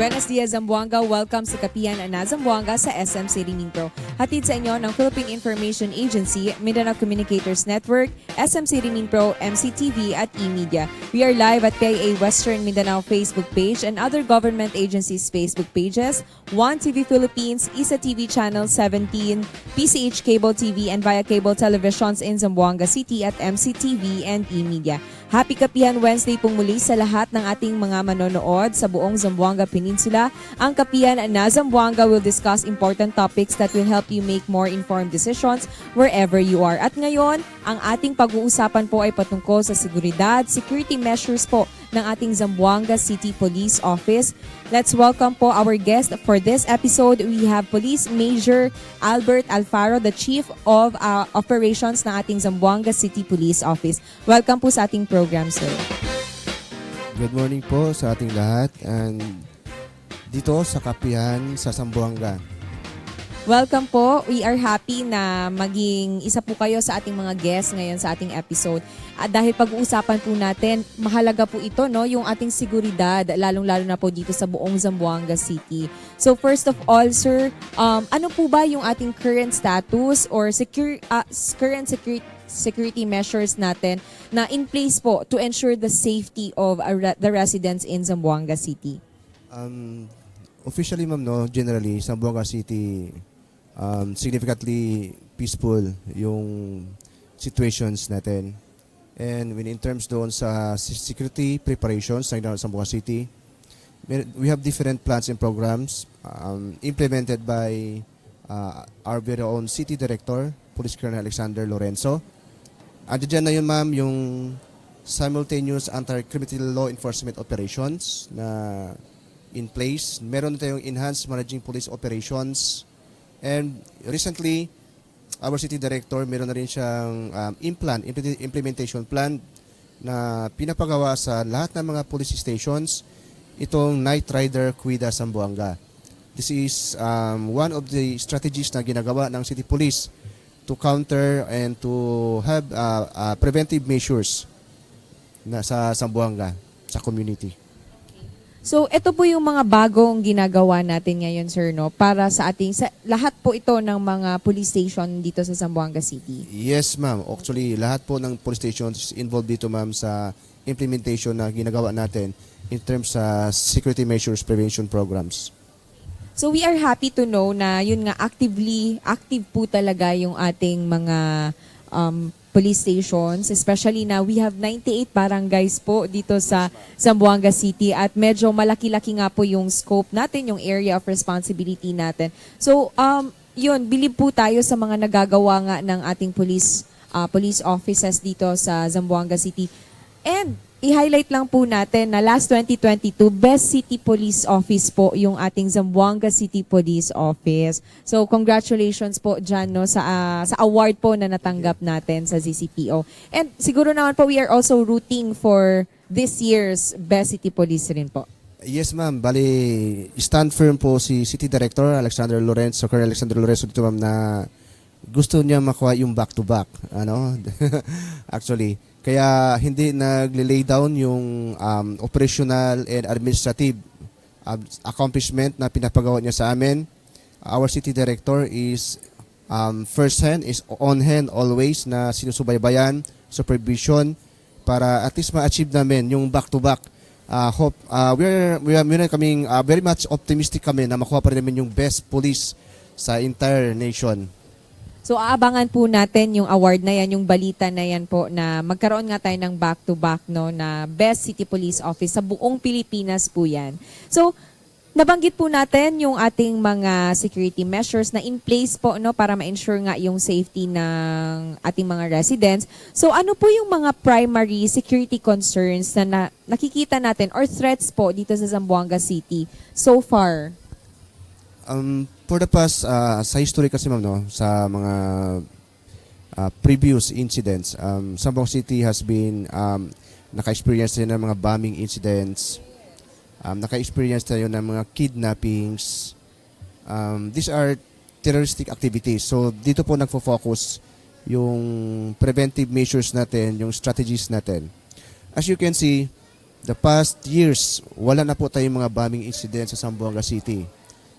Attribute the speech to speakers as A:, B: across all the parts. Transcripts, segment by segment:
A: Buenos dias, Zamboanga. Welcome sa Kapihan na Zamboanga sa SM City Mintro. Hatid sa inyo ng Philippine Information Agency, Mindanao Communicators Network, SM City Mintro, MCTV at eMedia. We are live at PIA Western Mindanao Facebook page and other government agencies' Facebook pages, One TV Philippines, Isa TV Channel 17, PCH Cable TV, and via cable televisions in Zamboanga City at MCTV and eMedia. Happy Kapihan Wednesday pong muli sa lahat ng ating mga manonood sa buong Zamboanga Peninsula. Ang Kapihan na Zamboanga will discuss important topics that will help you make more informed decisions wherever you are. At ngayon, ang ating pag-uusapan po ay patungkol sa seguridad, security measures po ng ating Zamboanga City Police Office. Let's welcome po our guest for this episode. We have Police Major Albert Alfaro, the Chief of uh, Operations ng ating Zamboanga City Police Office. Welcome po sa ating program, sir.
B: Good morning po sa ating lahat and dito sa Kapihan sa Sambuanga.
A: Welcome po. We are happy na maging isa po kayo sa ating mga guests ngayon sa ating episode. At dahil pag-uusapan po natin, mahalaga po ito, no, yung ating seguridad, lalong-lalo na po dito sa buong Zamboanga City. So first of all, sir, um, ano po ba yung ating current status or secure, uh, current security security measures natin na in place po to ensure the safety of uh, the residents in Zamboanga City?
B: Um, officially ma'am no, generally Sambuanga City um, significantly peaceful yung situations natin. And when in terms doon sa security preparations ng Sambuanga City, mer- we have different plans and programs um, implemented by uh, our very own city director, Police Colonel Alexander Lorenzo. Andiyan na yun ma'am yung simultaneous anti-criminal law enforcement operations na in place. Meron na tayong enhanced managing police operations. And recently, our city director, meron na rin siyang um, implant, impl- implementation plan na pinapagawa sa lahat ng mga police stations itong Night Rider Cuida Sambuanga. This is um, one of the strategies na ginagawa ng city police to counter and to have uh, uh, preventive measures na sa Sambuanga, sa community.
A: So, ito po yung mga bagong ginagawa natin ngayon, sir, no? Para sa ating, sa, lahat po ito ng mga police station dito sa Zamboanga City.
B: Yes, ma'am. Actually, lahat po ng police stations involved dito, ma'am, sa implementation na ginagawa natin in terms sa security measures prevention programs.
A: So, we are happy to know na yun nga, actively, active po talaga yung ating mga um, police stations, especially na we have 98 barangays po dito sa Zamboanga City at medyo malaki-laki nga po yung scope natin, yung area of responsibility natin. So, um, yun, bilib po tayo sa mga nagagawa nga ng ating police uh, police offices dito sa Zamboanga City. And i-highlight lang po natin na last 2022, Best City Police Office po yung ating Zamboanga City Police Office. So congratulations po dyan no, sa, ah, sa award po na natanggap natin sa ZCPO. And siguro naman po we are also rooting for this year's Best City Police rin po.
B: Yes, ma'am. Bali, stand firm po si City Director Alexander Lorenzo, Colonel Alexander Lorenzo dito, ma'am, na gusto niya makuha yung back-to-back. Ano? Actually. Kaya hindi nagle-lay down yung um, operational and administrative um, accomplishment na pinapagawa niya sa amin. Our City Director is um, first hand, is on hand always na sinusubaybayan, supervision, para at least ma-achieve namin yung back-to-back uh, hope uh, we're we are meron kaming uh, very much optimistic kami na makuha pa rin namin yung best police sa entire nation.
A: So aabangan po natin yung award na yan, yung balita na yan po na magkaroon nga tayo ng back-to-back no na Best City Police Office sa buong Pilipinas po yan. So nabanggit po natin yung ating mga security measures na in place po no para ma-ensure nga yung safety ng ating mga residents. So ano po yung mga primary security concerns na, na nakikita natin or threats po dito sa Zamboanga City so far?
B: Um, for the past, uh, sa history kasi ma'am, no, sa mga uh, previous incidents, um, Sambong City has been um, naka-experience din ng mga bombing incidents, um, naka-experience tayo ng mga kidnappings. Um, these are terroristic activities. So dito po nagfo-focus yung preventive measures natin, yung strategies natin. As you can see, the past years, wala na po tayong mga bombing incidents sa Zamboanga City.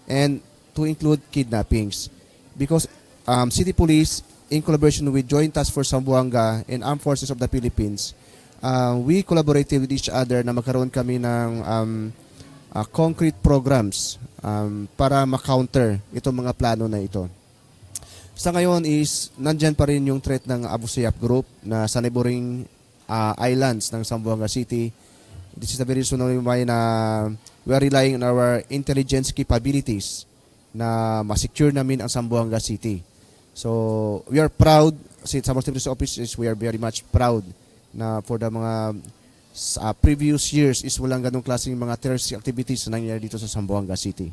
B: And to include kidnappings. Because um, City Police, in collaboration with Joint Task Force Zamboanga and Armed Forces of the Philippines, uh, we collaborated with each other na magkaroon kami ng um, uh, concrete programs um, para ma-counter itong mga plano na ito. Sa ngayon is, nandyan pa rin yung threat ng Abu Sayyaf Group na sa neighboring uh, islands ng Zamboanga City. This is the very reason why na we are relying on our intelligence capabilities na ma-secure namin ang Zamboanga City. So, we are proud, since sa Muslim Police Offices, we are very much proud na for the mga sa previous years is walang ganong klaseng mga terrorist activities na nangyayari dito sa Zamboanga City.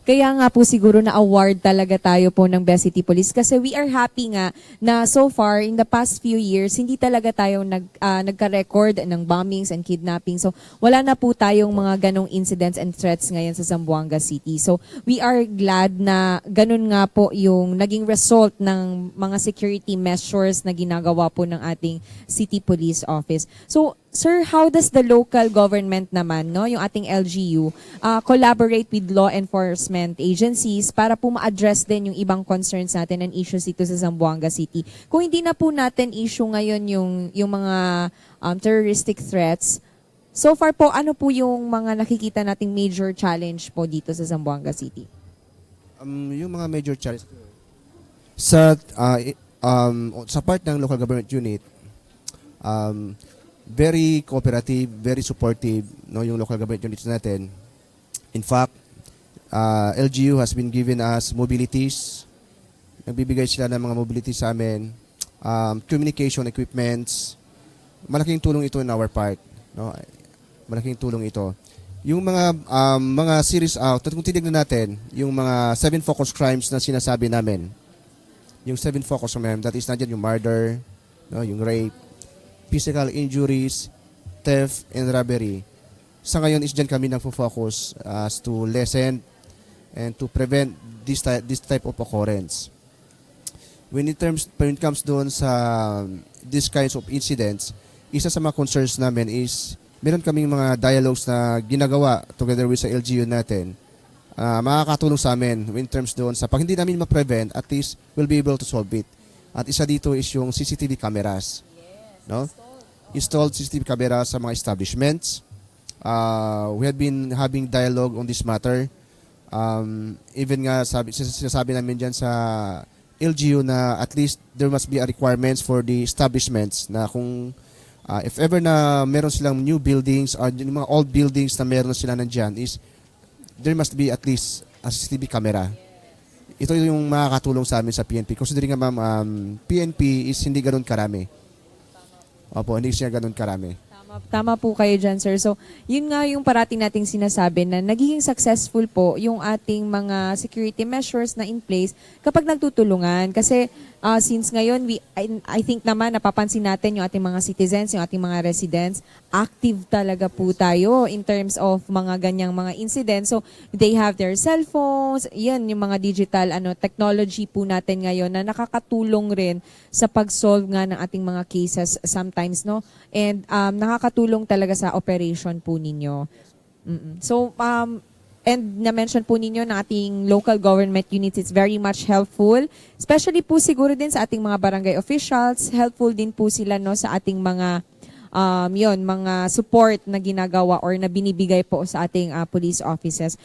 A: Kaya nga po siguro na award talaga tayo po ng Best City Police kasi we are happy nga na so far in the past few years hindi talaga tayo nag ah, nagka-record ng bombings and kidnapping. So wala na po tayong mga ganong incidents and threats ngayon sa Zamboanga City. So we are glad na ganun nga po yung naging result ng mga security measures na ginagawa po ng ating City Police Office. So Sir, how does the local government naman, no, yung ating LGU, uh, collaborate with law enforcement agencies para po ma-address din yung ibang concerns natin and issues dito sa Zamboanga City? Kung hindi na po natin issue ngayon yung, yung mga um, terroristic threats, so far po, ano po yung mga nakikita nating major challenge po dito sa Zamboanga City?
B: Um, yung mga major challenges sa uh, um, sa part ng local government unit um, very cooperative, very supportive no yung local government units natin. In fact, uh, LGU has been given us mobilities. Nagbibigay sila ng mga mobilities sa amin. Um, communication equipments. Malaking tulong ito in our part. No? Malaking tulong ito. Yung mga um, mga series out, kung titignan natin, yung mga seven focus crimes na sinasabi namin, yung seven focus crimes, that is nandiyan yung murder, no, yung rape, physical injuries, theft, and robbery. Sa ngayon is dyan kami nagfo-focus as to lessen and to prevent this type, this type of occurrence. When in terms when it comes doon sa um, these kinds of incidents, isa sa mga concerns namin is meron kaming mga dialogues na ginagawa together with sa LGU natin. Ah, makakatulong sa amin in terms doon sa pag hindi namin ma-prevent, at least we'll be able to solve it. At isa dito is yung CCTV cameras. No? Installed CCTV cameras sa mga establishments. Uh, we have been having dialogue on this matter. Um, even nga sabi, sinasabi namin dyan sa LGU na at least there must be a requirements for the establishments na kung uh, if ever na meron silang new buildings or yung mga old buildings na meron sila nandyan is there must be at least a CCTV camera. Ito yung makakatulong sa amin sa PNP. Considering nga ma'am, um, PNP is hindi ganun karami. Opo, hindi siya ganun karami.
A: Tama, tama po kayo dyan, sir. So, yun nga yung parating nating sinasabi na nagiging successful po yung ating mga security measures na in place kapag nagtutulungan. Kasi uh, since ngayon, we, I, I think naman napapansin natin yung ating mga citizens, yung ating mga residents, active talaga po tayo in terms of mga ganyang mga incidents. So, they have their cell phones, yan yung mga digital ano technology po natin ngayon na nakakatulong rin sa pag-solve nga ng ating mga cases sometimes, no? And um, nakakatulong talaga sa operation po ninyo. Mm-mm. So, um, and na-mention po ninyo na ating local government units, it's very much helpful. Especially po siguro din sa ating mga barangay officials, helpful din po sila no sa ating mga um, yon mga support na ginagawa or na binibigay po sa ating uh, police offices.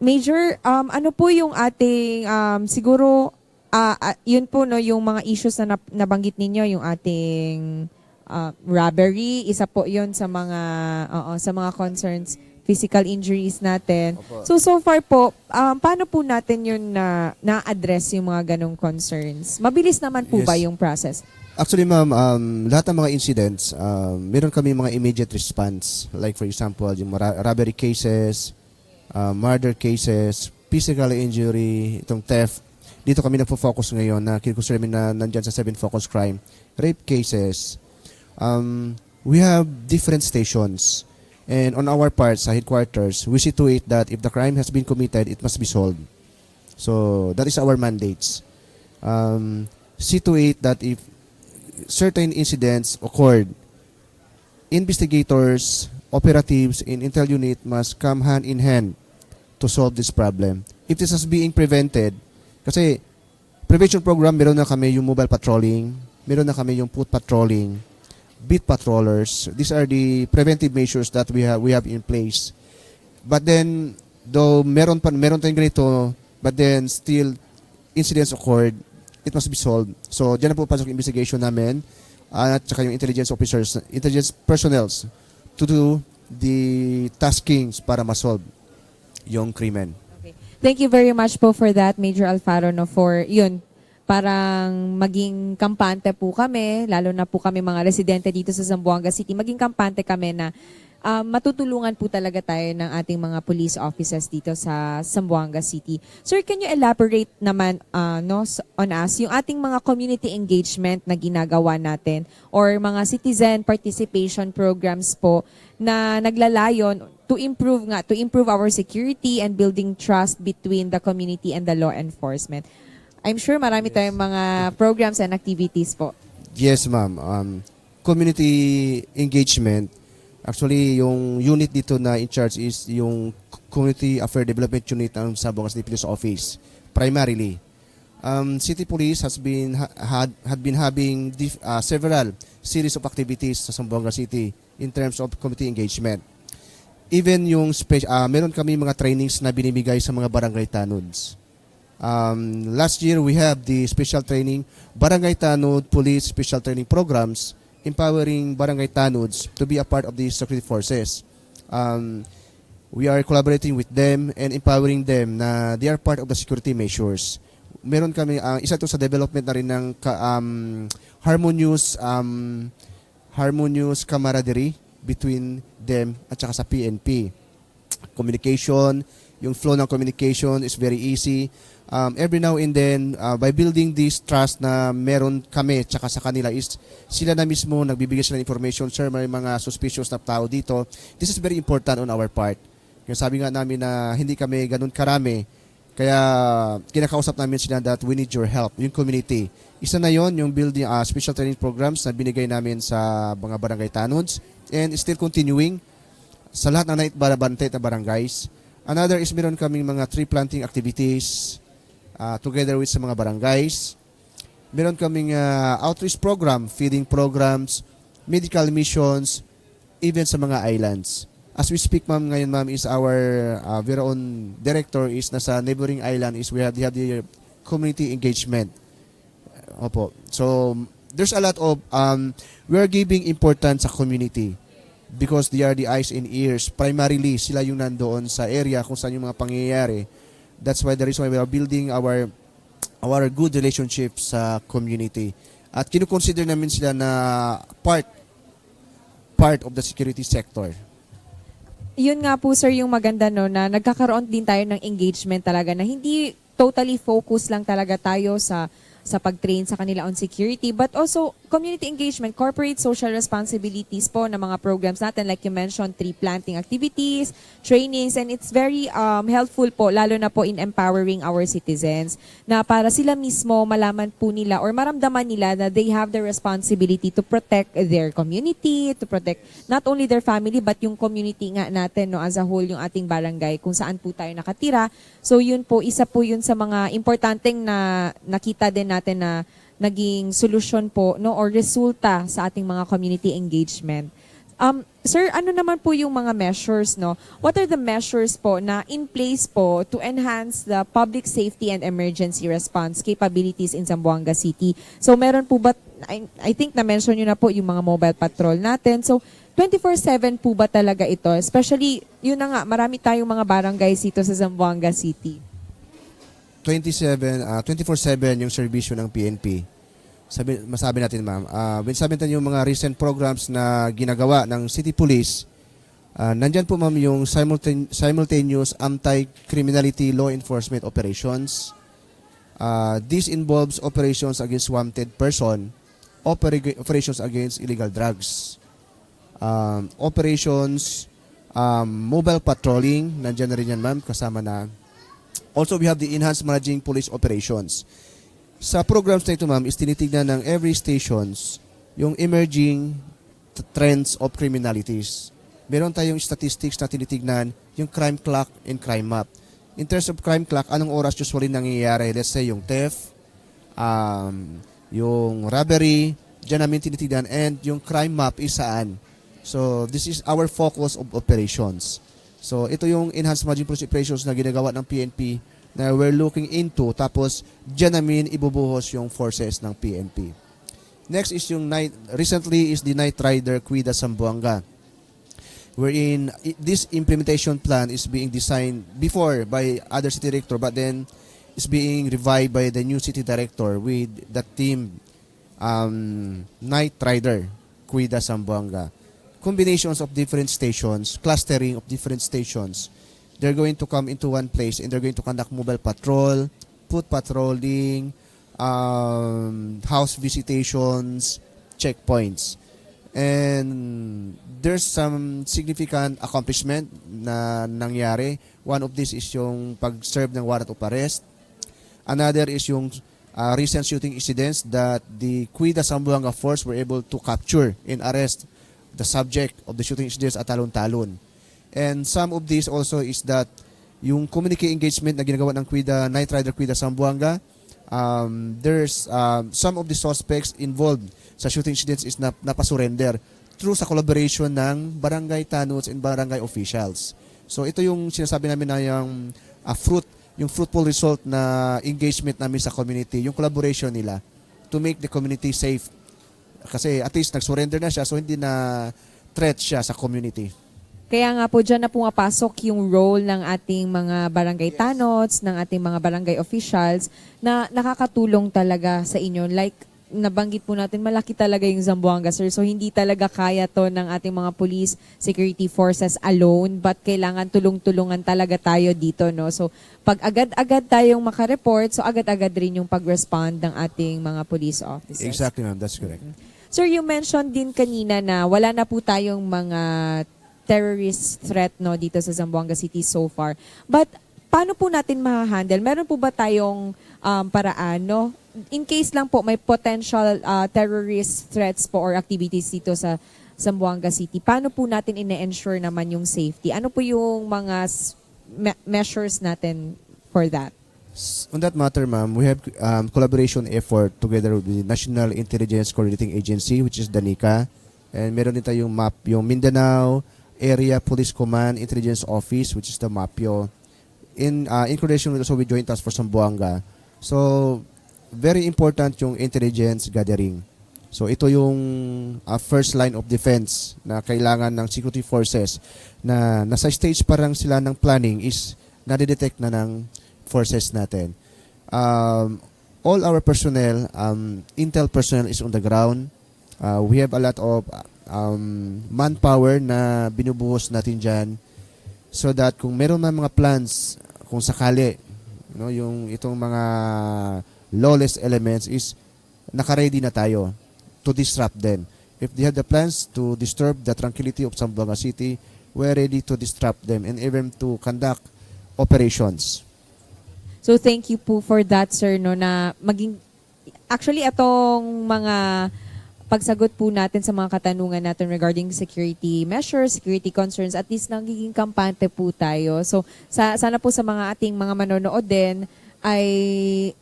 A: Major, um, ano po yung ating um, siguro ah, ah, yun po no yung mga issues na nabanggit ninyo yung ating ah, robbery, isa po yun sa mga oo, sa mga concerns physical injuries natin.
B: Opo.
A: So so far po, um, paano po natin yun na na-address yung mga ganong concerns? Mabilis naman po
B: Yes.
A: ba yung process?
B: Actually, ma'am, um, lahat ng mga incidents, um, meron kami mga immediate response. Like for example, yung robbery cases, uh, murder cases, physical injury, itong theft. Dito kami nagfo-focus ngayon na kinukonsider namin na nandyan sa seven focus crime. Rape cases. Um, we have different stations. And on our part, sa headquarters, we see to it that if the crime has been committed, it must be solved. So, that is our mandates. Um, see to it that if certain incidents occurred, investigators, operatives, and intel unit must come hand in hand to solve this problem. If this is being prevented, kasi prevention program, meron na kami yung mobile patrolling, meron na kami yung foot patrolling, beat patrollers. These are the preventive measures that we have we have in place. But then though meron pa meron tayong ganito, but then still incidents occurred, it must be solved. So diyan na po pasok yung investigation namin uh, at saka yung intelligence officers, intelligence personnels to do the taskings para ma-solve yung krimen.
A: Okay. Thank you very much po for that, Major Alfaro, no, for yun, parang maging kampante po kami, lalo na po kami mga residente dito sa Zamboanga City, maging kampante kami na ah, matutulungan po talaga tayo ng ating mga police officers dito sa Zamboanga City. Sir, can you elaborate naman ah, no, on us yung ating mga community engagement na ginagawa natin or mga citizen participation programs po na naglalayon to improve nga to improve our security and building trust between the community and the law enforcement. I'm sure marami tayong mga programs and activities po.
B: Yes, ma'am. Um, community engagement. Actually, yung unit dito na in charge is yung Community Affair Development Unit ng Sabonga City Police Office, primarily. Um, City Police has been ha- had had been having dif- uh, several series of activities sa Zamboanga City in terms of community engagement. Even yung uh, meron kami mga trainings na binibigay sa mga barangay tanods. Um, last year, we have the special training, Barangay Tanod Police Special Training Programs, empowering Barangay Tanods to be a part of the security forces. Um, we are collaborating with them and empowering them na they are part of the security measures. Meron kami, ah, isa to sa development na rin ng um, harmonious, um, harmonious camaraderie between them at saka sa PNP communication, yung flow ng communication is very easy. Um, every now and then, uh, by building this trust na meron kami tsaka sa kanila is sila na mismo nagbibigay sila ng information, sir, may mga suspicious na tao dito. This is very important on our part. Kaya sabi nga namin na hindi kami ganun karami, kaya kinakausap namin sila that we need your help, yung community. Isa na yon yung building uh, special training programs na binigay namin sa mga barangay tanods and still continuing sa lahat ng night barabante na barangays. Another is meron kaming mga tree planting activities uh, together with sa mga barangays. Meron kaming uh, outreach program, feeding programs, medical missions, even sa mga islands. As we speak, ma'am, ngayon, ma'am, is our uh, very own director is nasa neighboring island is we have, have the community engagement. Opo. So, there's a lot of, um, we are giving importance sa community because they are the eyes and ears. Primarily, sila yung nandoon sa area kung saan yung mga pangyayari. That's why the reason why we are building our our good relationship sa community. At kinukonsider namin sila na part part of the security sector.
A: Yun nga po sir yung maganda no na nagkakaroon din tayo ng engagement talaga na hindi totally focus lang talaga tayo sa sa pag-train sa kanila on security but also community engagement, corporate social responsibilities po ng mga programs natin like you mentioned tree planting activities, trainings and it's very um, helpful po lalo na po in empowering our citizens na para sila mismo malaman po nila or maramdaman nila na they have the responsibility to protect their community, to protect not only their family but yung community nga natin no as a whole yung ating barangay kung saan po tayo nakatira. So yun po isa po yun sa mga importanteng na nakita din natin na naging solusyon po no or resulta sa ating mga community engagement. Um, sir, ano naman po yung mga measures, no? What are the measures po na in place po to enhance the public safety and emergency response capabilities in Zamboanga City? So, meron po ba, I, I think na-mention nyo na po yung mga mobile patrol natin. So, 24-7 po ba talaga ito? Especially, yun na nga, marami tayong mga barangays dito sa Zamboanga City.
B: 27, ah, 24/7 yung serbisyo ng PNP. Sabi, masabi natin ma'am, uh, sabi natin yung mga recent programs na ginagawa ng City Police, ah, nandyan po ma'am yung simultane- simultaneous anti-criminality law enforcement operations. Ah, this involves operations against wanted person, opera- operations against illegal drugs, um, operations, um, mobile patrolling, nandyan na rin yan ma'am, kasama na Also, we have the enhanced managing police operations. Sa programs na ito, ma'am, is tinitignan ng every stations yung emerging trends of criminalities. Meron tayong statistics na tinitignan, yung crime clock and crime map. In terms of crime clock, anong oras usually nangyayari? Let's say yung theft, um, yung robbery, dyan namin tinitignan, and yung crime map is saan. So, this is our focus of operations. So, ito yung enhanced margin operations na ginagawa ng PNP na we're looking into. Tapos, dyan namin ibubuhos yung forces ng PNP. Next is yung night, recently is the Night Rider Cuida Sambuanga. Wherein this implementation plan is being designed before by other city director but then is being revived by the new city director with the team um, Night Rider Cuida Sambuanga. Combinations of different stations, clustering of different stations. They're going to come into one place and they're going to conduct mobile patrol, foot patrolling, um, house visitations, checkpoints. And there's some significant accomplishment na nangyari. One of this is yung pag-serve ng warrant of arrest. Another is yung uh, recent shooting incidents that the Cuida Sambuanga Force were able to capture and arrest the subject of the shooting incidents at Talon-Talon. And some of this also is that yung community engagement na ginagawa ng Cuida, Night Rider Cuida Sambuanga, um, there's um, some of the suspects involved sa shooting incidents is na, napasurrender through sa collaboration ng barangay tanuts and barangay officials. So ito yung sinasabi namin na yung uh, fruit, yung fruitful result na engagement namin sa community, yung collaboration nila to make the community safe. Kasi at least nag-surrender na siya so hindi na threat siya sa community.
A: Kaya nga po dyan na pumapasok yung role ng ating mga barangay tanots, ng ating mga barangay officials na nakakatulong talaga sa inyo. Like, nabanggit po natin, malaki talaga yung Zamboanga, sir. So, hindi talaga kaya to ng ating mga police security forces alone, but kailangan tulong-tulungan talaga tayo dito, no? So, pag agad-agad tayong makareport, so agad-agad rin yung pag-respond ng ating mga police officers.
B: Exactly ma'am, that's correct.
A: Sir, you mentioned din kanina na wala na po tayong mga terrorist threat no dito sa Zamboanga City so far. But paano po natin ma-handle? Meron po ba tayong um, paraan no? In case lang po may potential uh, terrorist threats po or activities dito sa Zamboanga City, paano po natin ine-ensure naman yung safety? Ano po yung mga me- measures natin for that?
B: On that matter, ma'am, we have um, collaboration effort together with the National Intelligence Coordinating Agency, which is the NICA. And meron din tayong map, yung Mindanao Area Police Command Intelligence Office, which is the MAPIO. In, uh, in coordination with also with Joint Task Force Sambuanga. So, very important yung intelligence gathering. So, ito yung uh, first line of defense na kailangan ng security forces na nasa stage parang sila ng planning is nadidetect na ng forces natin. Um, all our personnel, um, intel personnel is on the ground. Uh, we have a lot of um, manpower na binubuhos natin dyan so that kung meron man mga plans, kung sakali, no, yung itong mga lawless elements is nakaready na tayo to disrupt them. If they have the plans to disturb the tranquility of Zamboanga City, we're ready to disrupt them and even to conduct operations.
A: So thank you po for that sir no na maging actually itong mga pagsagot po natin sa mga katanungan natin regarding security measures, security concerns, at least nagiging kampante po tayo. So sa, sana po sa mga ating mga manonood din ay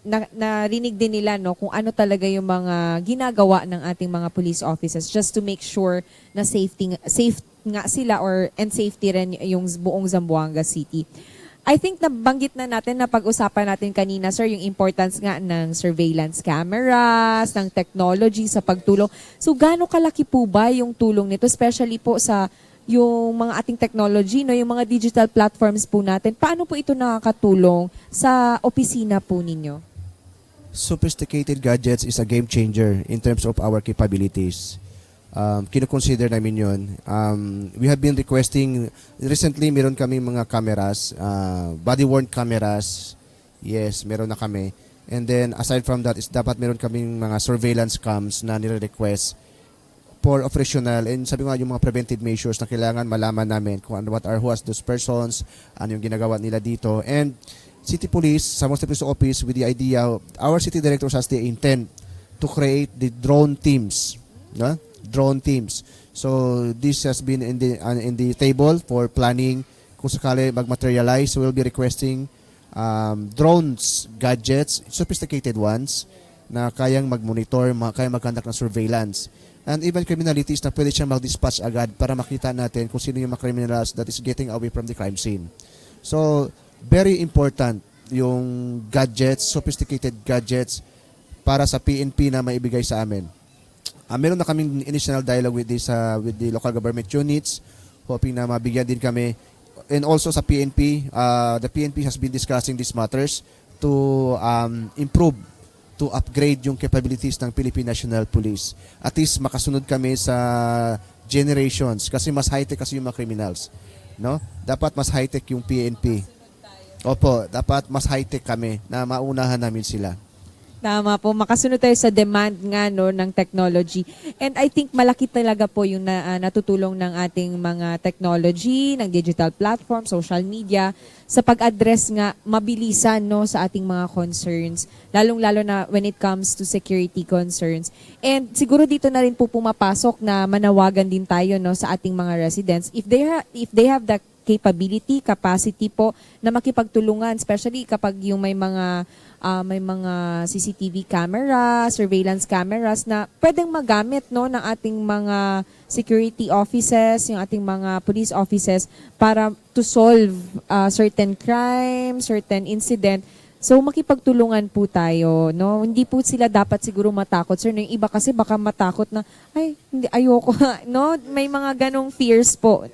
A: na, narinig din nila no kung ano talaga yung mga ginagawa ng ating mga police officers just to make sure na safety safe nga sila or and safety rin yung buong Zamboanga City. I think nabanggit na natin na pag-usapan natin kanina, sir, yung importance nga ng surveillance cameras, ng technology sa pagtulong. So, gaano kalaki po ba yung tulong nito, especially po sa yung mga ating technology, no, yung mga digital platforms po natin. Paano po ito nakakatulong sa opisina po ninyo?
B: Sophisticated gadgets is a game changer in terms of our capabilities. Um, kinoconsider namin yun. Um, we have been requesting, recently meron kami mga cameras, uh, body-worn cameras. Yes, meron na kami. And then aside from that, is dapat meron kaming mga surveillance cams na nire-request for operational and sabi ko nga yung mga preventive measures na kailangan malaman namin kung ano what are who as those persons, ano yung ginagawa nila dito. And City Police, sa Monster Police Office with the idea, our city directors has the intent to create the drone teams. No? Drone teams. So this has been in the uh, in the table for planning kung sakali mag-materialize. We'll be requesting um, drones, gadgets, sophisticated ones na kayang mag-monitor, ma- kayang mag-conduct ng surveillance. And even criminalities na pwede siyang mag-dispatch agad para makita natin kung sino yung mga criminals that is getting away from the crime scene. So, very important yung gadgets, sophisticated gadgets para sa PNP na maibigay sa amin. Ah, meron na kaming initial dialogue with this uh, with the local government units hoping na mabigyan din kami. And also sa PNP uh, the PNP has been discussing these matters to um, improve to upgrade yung capabilities ng Philippine National Police. At least makasunod kami sa generations kasi mas high-tech kasi yung mga criminals no? Dapat mas high-tech yung PNP Opo, dapat mas high-tech kami na maunahan namin sila.
A: Tama po, makasunod tayo sa demand nga no ng technology. And I think malaki talaga po yung na, ah, natutulong ng ating mga technology, ng digital platform, social media sa pag-address nga mabilisan no sa ating mga concerns, lalong-lalo na when it comes to security concerns. And siguro dito na rin po pumapasok na manawagan din tayo no sa ating mga residents if they ha- if they have the capability, capacity po na makipagtulungan, especially kapag yung may mga ah, may mga CCTV camera, surveillance cameras na pwedeng magamit no ng ating mga security offices, yung ating mga police offices para to solve ah, certain crime, certain incident. So makipagtulungan po tayo, no? Hindi po sila dapat siguro matakot. Sir, no, yung iba kasi baka matakot na ay, hindi ayoko, no? May mga ganong fears po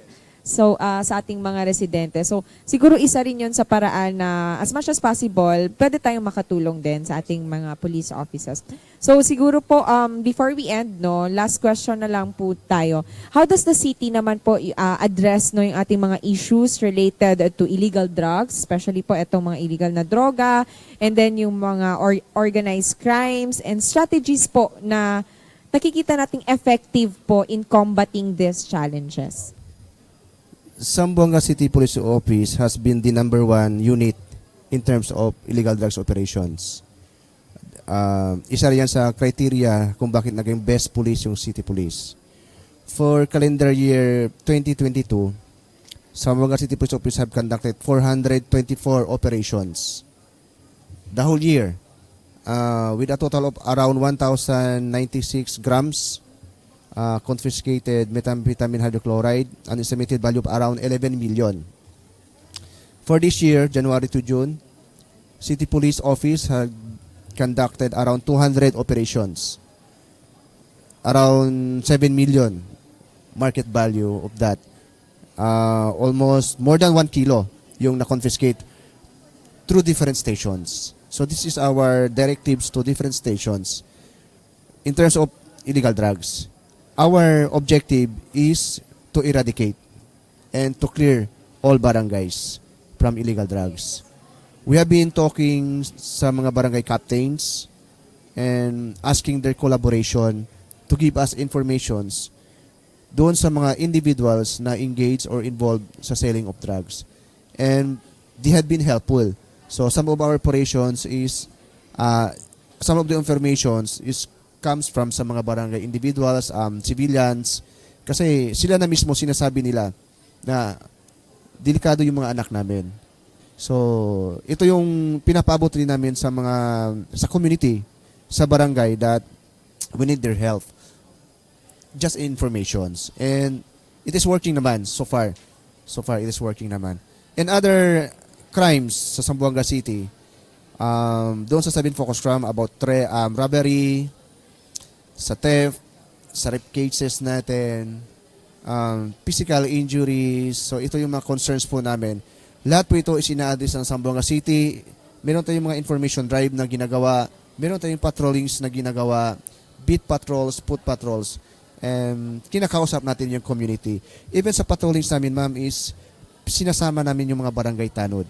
A: so ah, sa ating mga residente. So siguro isa rin 'yon sa paraan na as much as possible, pwede tayong makatulong din sa ating mga police officers. So siguro po um before we end no, last question na lang po tayo. How does the city naman po ah, address no yung ating mga issues related to illegal drugs, especially po itong mga illegal na droga and then yung mga or- organized crimes and strategies po na nakikita nating effective po in combating these challenges.
B: Zamboanga City Police Office has been the number one unit in terms of illegal drugs operations. Uh, isa yan sa criteria kung bakit naging best police yung city police. For calendar year 2022, Zamboanga City Police Office have conducted 424 operations. The whole year, uh, with a total of around 1,096 grams uh, confiscated methamphetamine hydrochloride, an estimated value of around 11 million. For this year, January to June, City Police Office had conducted around 200 operations. Around 7 million market value of that. Uh, almost more than 1 kilo yung na-confiscate through different stations. So this is our directives to different stations in terms of illegal drugs our objective is to eradicate and to clear all barangays from illegal drugs. We have been talking sa mga barangay captains and asking their collaboration to give us informations doon sa mga individuals na engaged or involved sa selling of drugs. And they had been helpful. So some of our operations is uh, some of the informations is comes from sa mga barangay individuals, um, civilians, kasi sila na mismo sinasabi nila na delikado yung mga anak namin. So, ito yung pinapaabot rin namin sa mga sa community, sa barangay that we need their help. Just informations. And it is working naman so far. So far, it is working naman. And other crimes sa Zamboanga City, um, doon sa Sabin Focus Crime about tre, um, robbery, sa theft, sa rape cases natin, um, physical injuries. So ito yung mga concerns po namin. Lahat po ito is ina-address ng Zamboanga City. Meron tayong mga information drive na ginagawa. Meron tayong patrollings na ginagawa. Beat patrols, foot patrols. And kinakausap natin yung community. Even sa patrollings namin, ma'am, is sinasama namin yung mga barangay tanod.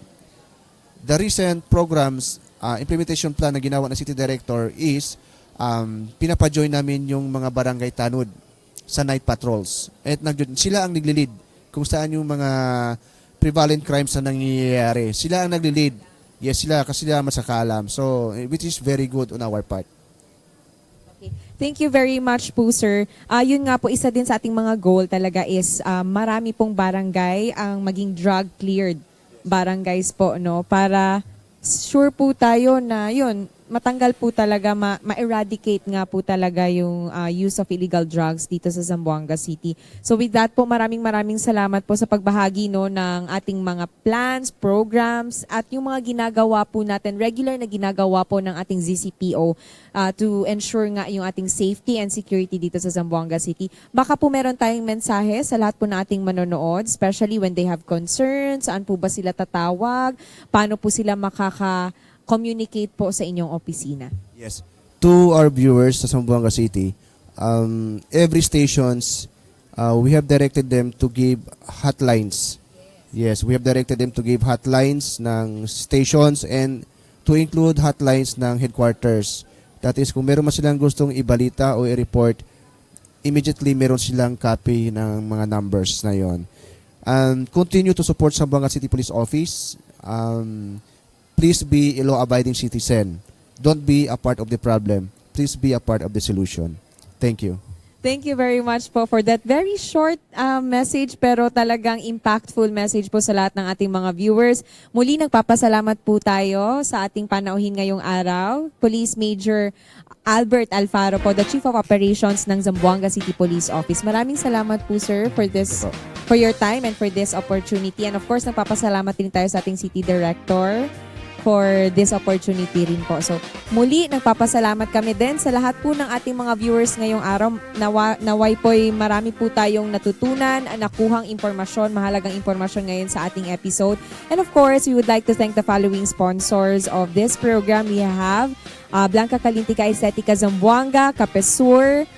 B: The recent programs, uh, implementation plan na ginawa ng City Director is um, pinapajoin namin yung mga barangay tanod sa night patrols. At nag sila ang nagli-lead kung saan yung mga prevalent crimes na nangyayari. Sila ang nagli-lead. Yes, sila kasi sila masakaalam. So, eh, which is very good on our part.
A: Thank you very much po, sir. Ah, yun nga po, isa din sa ating mga goal talaga is ah, marami pong barangay ang maging drug-cleared barangays po, no? Para sure po tayo na yun, matanggal po talaga, ma- ma-eradicate nga po talaga yung ah, use of illegal drugs dito sa Zamboanga City. So with that po, maraming maraming salamat po sa pagbahagi no, ng ating mga plans, programs, at yung mga ginagawa po natin, regular na ginagawa po ng ating ZCPO ah, to ensure nga yung ating safety and security dito sa Zamboanga City. Baka po meron tayong mensahe sa lahat po ng ating manonood, especially when they have concerns, saan po ba sila tatawag, paano po sila makaka-communicate po sa inyong opisina.
B: Yes. To our viewers sa Zamboanga City, um, every stations, uh, we have directed them to give hotlines. Yes, we have directed them to give hotlines ng stations and to include hotlines ng headquarters. That is, kung meron man silang gustong ibalita o i-report, immediately meron silang copy ng mga numbers na yon. Um, continue to support Zamboanga City Police Office. Um, please be a law-abiding citizen. Don't be a part of the problem. Please be a part of the solution. Thank you.
A: Thank you very much po for that very short uh, message pero talagang impactful message po sa lahat ng ating mga viewers. Muli nagpapasalamat po tayo sa ating panauhin ngayong araw. Police Major Albert Alfaro po, the Chief of Operations ng Zamboanga City Police Office. Maraming salamat po sir for this for your time and for this opportunity. And of course, nagpapasalamat din tayo sa ating City Director for this opportunity rin po. So, muli, nagpapasalamat kami din sa lahat po ng ating mga viewers ngayong araw. Nawa, naway po'y marami po tayong natutunan, nakuhang impormasyon, mahalagang impormasyon ngayon sa ating episode. And of course, we would like to thank the following sponsors of this program. We have uh, Blanca Kalintika Estetica Zamboanga, Kapesur,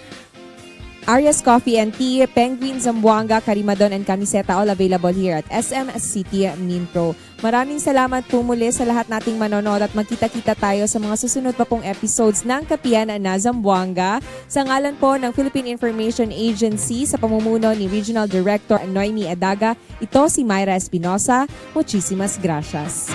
A: Arias Coffee and Tea, Penguin Zamboanga, Karimadon and Camiseta all available here at SM City Minpro. Maraming salamat po muli sa lahat nating manonood at magkita-kita tayo sa mga susunod pa pong episodes ng Kapian na Zamboanga sa ngalan po ng Philippine Information Agency sa pamumuno ni Regional Director Noemi Edaga. Ito si Myra Espinosa. Muchísimas gracias.